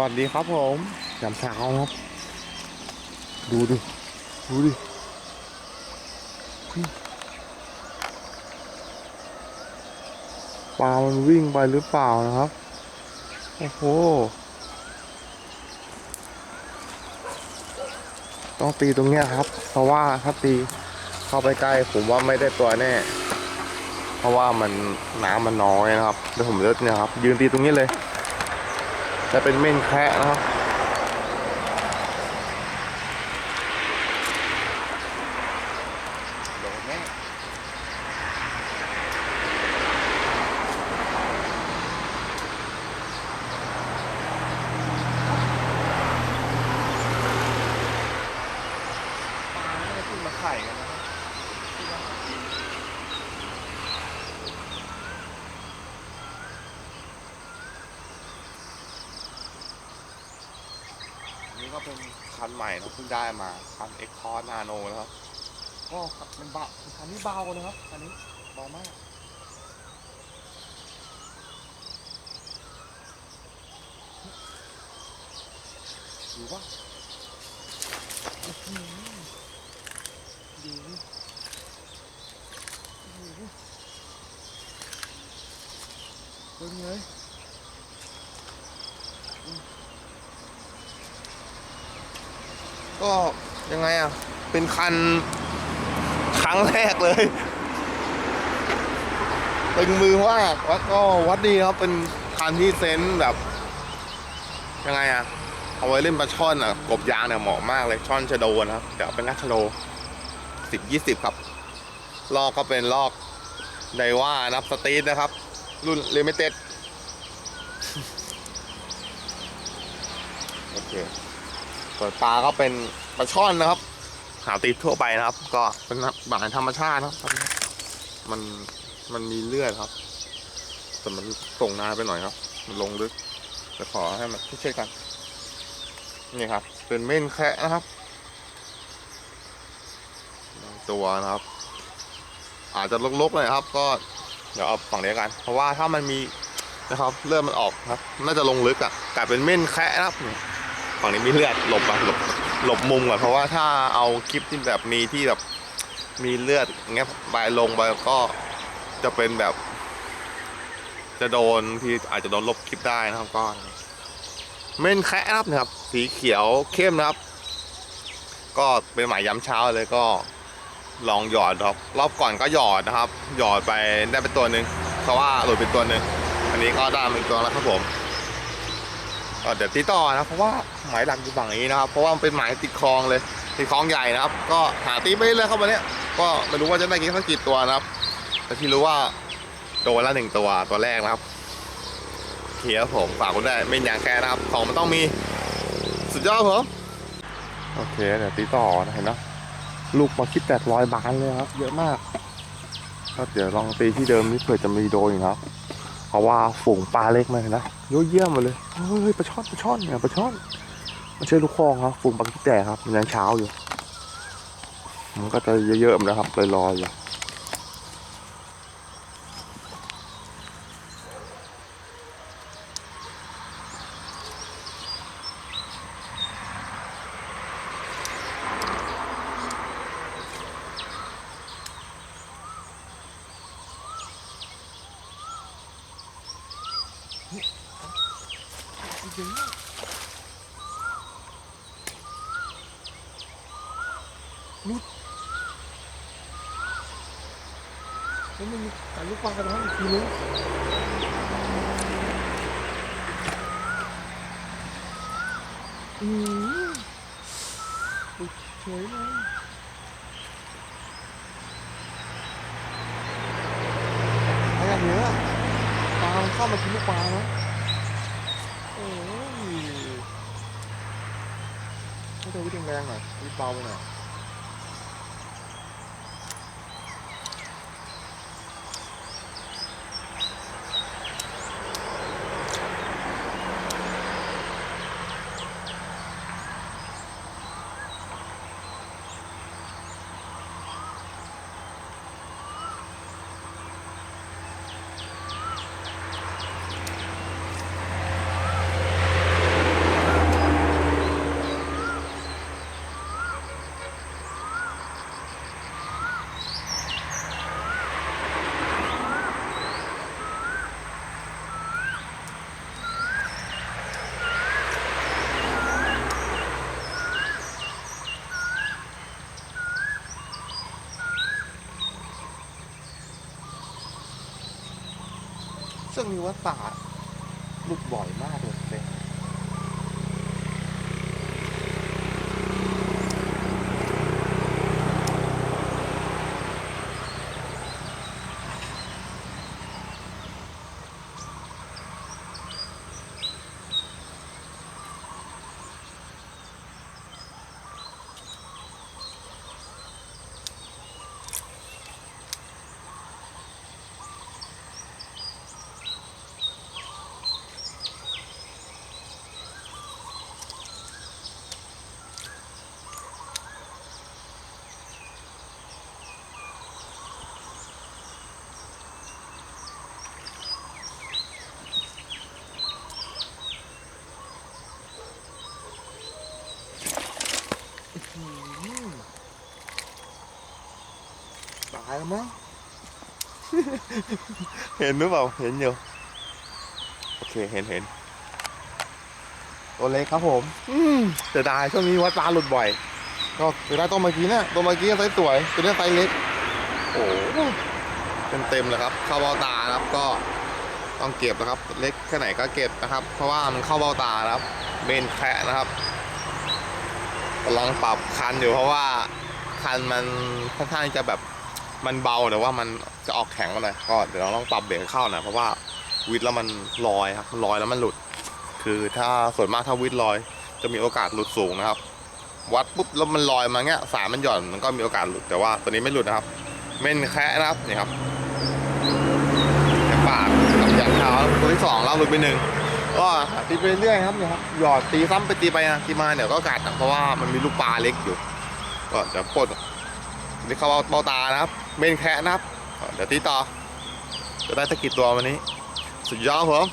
สวัสดีครับผมยามเช้าครับ ดูดิ ดูดิอุ๊ยปลา มันวิ่งไปหรือเปล่านะครับ โอ้โห ต้องตีตรงเนี้ยครับ เพราะว่าถ้าตีเข้าไปใกล้ผมว่าไม่ได้ตัวแน่ เพราะว่ามันน้ำมันน้อยนะครับ เดี๋ยวผมเลือกเนี่ยครับ ยืนตีตรงนี้เลย จะเป็นเม่นแคะนะครับ โดนแน่ปลาไม่ได้ขึ้นมาไข่กันนะครับอั นี้ก็เป็นคันใหม่นะเพิ่งได้มาคันเอ็กคอร์นาโนนะครับก็มันเบาคันนี้เบานะครับคันนี้เบามากดูว่าดูดูเป็นไงอืม ก็ยังไงอะ เป็นคันครั้งแรกเลยตึงมือมากแล้วก็วัดดีครับ เป็นคันที่เซนส์แบบ ยังไงอะเอาไว้เล่นปลาช่อนอะกบยางเนี่ยเหมาะมากเลย ช่อนชะโดนะครับ เดี๋ยวเป็นนักชะโดสิบยี่สิบครับ ลอกก็เป็นลอกไดว่านับสตรีทนะครับ รุ่นลิมิเต็ดโอเค ส่วนปลาก็เป็นปลาช่อนนะครับ หาตีทั่วไปนะครับ ก็เป็นบาหารธรรมชาตินะครับ มันมันมีเลือดครับแต่มันส่งนาไปหน่อยครับ มันลงลึกจะขอให้มันเช่วยกัน นี่ครับ เป็นเม่นแคะนะครับตัวนะครับ อาจจะลกๆเลยครับ ก็เดี๋ยวเอาฝั่งนี้กัน เพราะว่าถ้ามันมีนะครับเลือดมันออกครับ น่าจะลงลึกอะกลายเป็นเม่นแคะนะครับ ฝั่งนี้มีเลือดหลบอะหลบหลบมุมก่อนเพราะว่าถ้าเอาคลิปที่แบบมีที่แบบมีเลือดเงี้ยไปลงไปก็จะเป็นแบบ จะโดนที่อาจจะโดนลบคลิปได้นะครับก็เม่นแคะนะครับนะครับ สีเขียวเข้มนะครับ ก็เป็นหมายย้ำเช้าเลยก็ลองหยอดครับ รอบก่อนก็หยอดนะครับ หยอดไปได้เป็นตัวหนึ่งเพราะว่าหลุดเป็นตัวหนึ่งอันนี้ก็ได้เป็นตัวแล้วครับผม ก็เดี๋ยวตีต่อนะเพราะว่าหมายหลักอยู่ฝั่งนี้นะครับเพราะว่ามันเป็นหมายติดคลองเลยติดคลองใหญ่นะครับ ก็หาตีไปเรื่อยๆครับวันเนี้ยก็ไม่รู้ว่าจะได้กี่สักกี่ตัวนะครับ แต่ที่รู้ว่าโดนละหนึ่งตัวตัวแรกนะครับเขียครับผมฝากคุณได้ไม่ยางแค่นะครับของมันต้องมีสุดยอดครับผมโอเคเดี๋ยวตีต่อนะเห็นเนอะลูกมาคิดแปดร้อยบานเลยครับ เยอะมากก็เดี๋ยวลองตีที่เดิมนี่เผื่อจะมีโดนอีกครับ เพราะว่าฝูงปลาเล็กมาเห็นนะเยอะเยี่ยมมาเลยเฮ้ยปลาช่อนปลาช่อนเนี่ยปลาช่อนมันใช่ลูกคลองครับฝูงปลาคิดแต่ครับมันยังเช้าอยู่ มันก็จะเยอะๆนะครับลอยๆอยู่ ลุดแล้วมันมีการลูกปลากระท้อนอีกทีนึงอืมอุ๊ยเฉยเลยอะไรอย่างเงี้ยปลามันเข้ามากินลูกปลาเนาะ โอ้ย ให้ตัววิ่งแรงหน่อยวิ่งเบาไปหน่อย วงมีวัดป่าหลุดบ่อยมากเลยเซ็งตายแล้วมั้ง เห็นหรือเปล่า เห็นอยู่ โอเค เห็นเห็นตัวเล็กครับผม อืมเสียดายช่วงนี้วัดปลาหลุดบ่อย ก็เสียดายตัวเมื่อกี้เนี่ยตัวเมื่อกี้ไซส์สวย ตัวเนี้ยไซส์เล็ก โอ้เต็มเต็มๆเลยครับ เข้าเบ้าตานะครับ ก็ต้องเก็บนะครับ เล็กแค่ไหนก็เก็บนะครับ เพราะว่ามันเข้าเบ้าตานะครับ เบนแคะนะครับกำลังปรับคันอยู่เพราะว่าคันมันค่อนข้างจะแบบ มันเบาแต่ว่ามันจะออกแข็งหน่อยก็เดี๋ยวเราต้องปรับเบรกเข้าหน่อยเพราะว่าวิดแล้วมันลอยครับลอยแล้วมันหลุด คือถ้าส่วนมากถ้าวิดลอย จะมีโอกาสหลุดสูงนะครับ วัดปุ๊บแล้วมันลอยมาเงี้ยสายมันหย่อนมันก็มีโอกาสหลุดแต่ว่าตัวนี้ไม่หลุดนะครับ เม่นแคะนะครับนี่ครับแค่ปากกับยันเท้าตัวที่สองเราหลุดไปหนึ่งก็ตีไปเรื่อยครับเนี่ยครับหยอดตีซ้ำไปตีไปนะตีมาเดี๋ยวก็กัดนะเพราะว่ามันมีลูกปลาเล็กอยู่ ก็จะปลด นี่เขาเอาเบาตานะครับ เมนแคะนะครับ เดี๋ยวตีต่อจะได้ตะกิดตัววันนี้ สุดยอดผม